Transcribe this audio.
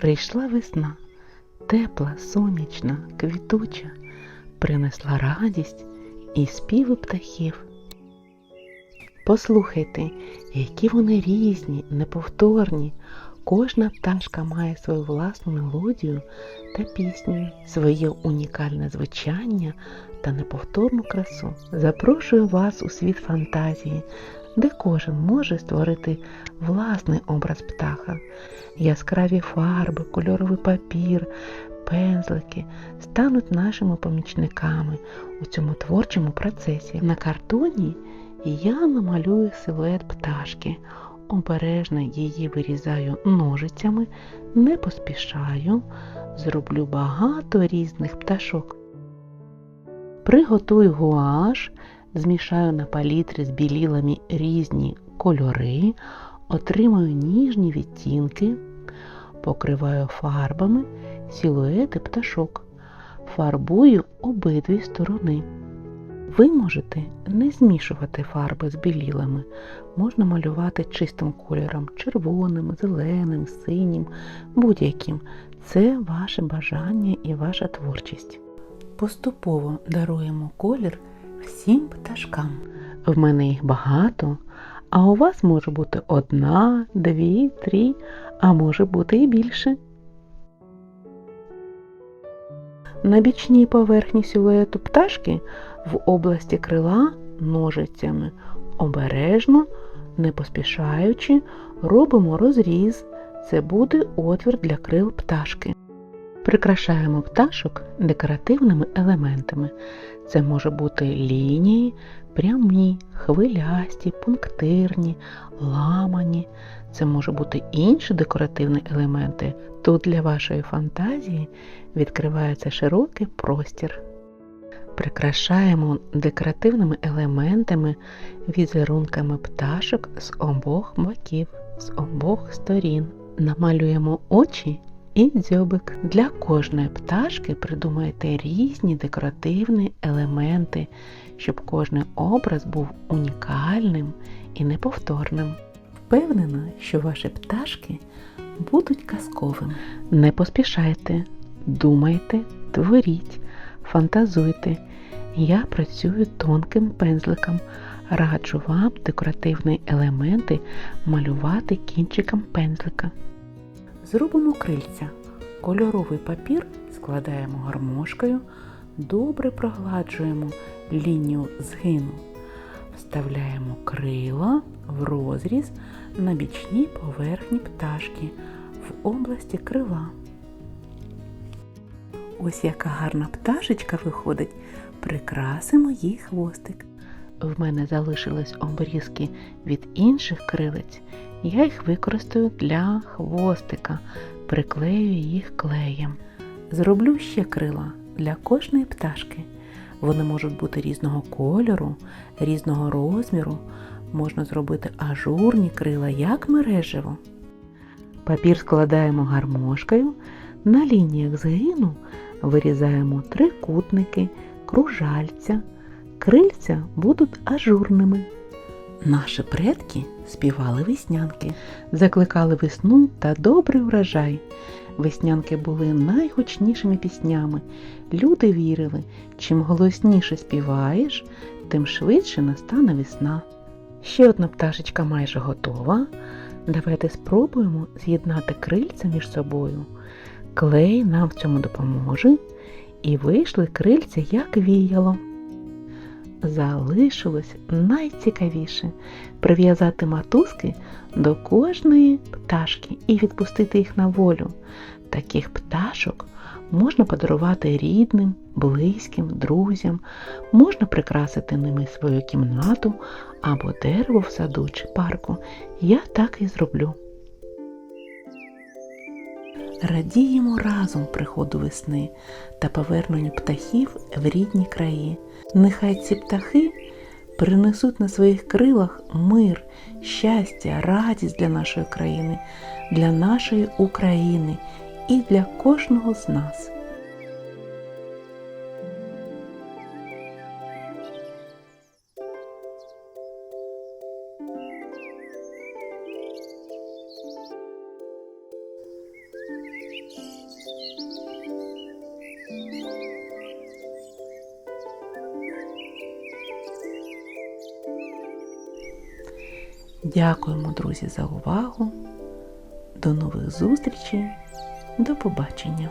Прийшла весна, тепла, сонячна, квітуча, принесла радість і співи птахів. Послухайте, які вони різні, неповторні. Кожна пташка має свою власну мелодію та пісню, своє унікальне звучання та неповторну красу. Запрошую вас у світ фантазії, де кожен може створити власний образ птаха. Яскраві фарби, кольоровий папір, пензлики стануть нашими помічниками у цьому творчому процесі. На картоні я намалюю силует пташки. Обережно її вирізаю ножицями, не поспішаю, зроблю багато різних пташок. Приготую гуаш, змішаю на палітрі з білілами різні кольори, отримаю ніжні відтінки, покриваю фарбами силуети пташок, фарбую обидві сторони. Ви можете не змішувати фарби з білілами, можна малювати чистим кольором, червоним, зеленим, синім, будь-яким. Це ваше бажання і ваша творчість. Поступово даруємо колір всім пташкам. В мене їх багато, а у вас може бути одна, дві, три, а може бути і більше. На бічній поверхні силуету пташки в області крила ножицями обережно, не поспішаючи, робимо розріз. Це буде отвір для крил пташки. Прикрашаємо пташок декоративними елементами. Це може бути лінії, прямі, хвилясті, пунктирні, ламані. Це може бути інші декоративні елементи. Тут для вашої фантазії відкривається широкий простір. Прикрашаємо декоративними елементами, візерунками пташок з обох боків, з обох сторін. Намалюємо очі і дзьобик. Для кожної пташки придумайте різні декоративні елементи, щоб кожний образ був унікальним і неповторним. Впевнена, що ваші пташки будуть казковими. Не поспішайте, думайте, творіть, фантазуйте. Я працюю тонким пензликом. Раджу вам декоративні елементи малювати кінчиком пензлика. Зробимо крильця. Кольоровий папір складаємо гармошкою, добре прогладжуємо лінію згину. Вставляємо крила в розріз на бічній поверхні пташки в області крила. Ось яка гарна пташечка виходить, прикрасимо їй хвостик. В мене залишились обрізки від інших крилець. Я їх використаю для хвостика, приклею їх клеєм. Зроблю ще крила для кожної пташки. Вони можуть бути різного кольору, різного розміру. Можна зробити ажурні крила, як мережево. Папір складаємо гармошкою, на лініях згину вирізаємо трикутники, кружальця. Крильця будуть ажурними. Наші предки співали веснянки, закликали весну та добрий урожай. Веснянки були найгучнішими піснями. Люди вірили, чим голосніше співаєш, тим швидше настане весна. Ще одна пташечка майже готова. Давайте спробуємо з'єднати крильця між собою. Клей нам в цьому допоможе, і вийшли крильця як віяло. Залишилось найцікавіше прив'язати матузки до кожної пташки і відпустити їх на волю. Таких пташок можна подарувати рідним, близьким, друзям, можна прикрасити ними свою кімнату або дерево в саду чи парку. Я так і зроблю. Радіємо разом приходу весни та поверненню птахів в рідні краї. Нехай ці птахи принесуть на своїх крилах мир, щастя, радість для нашої країни, для нашої України і для кожного з нас. Дякуємо, друзі, за увагу. До нових зустрічей. До побачення!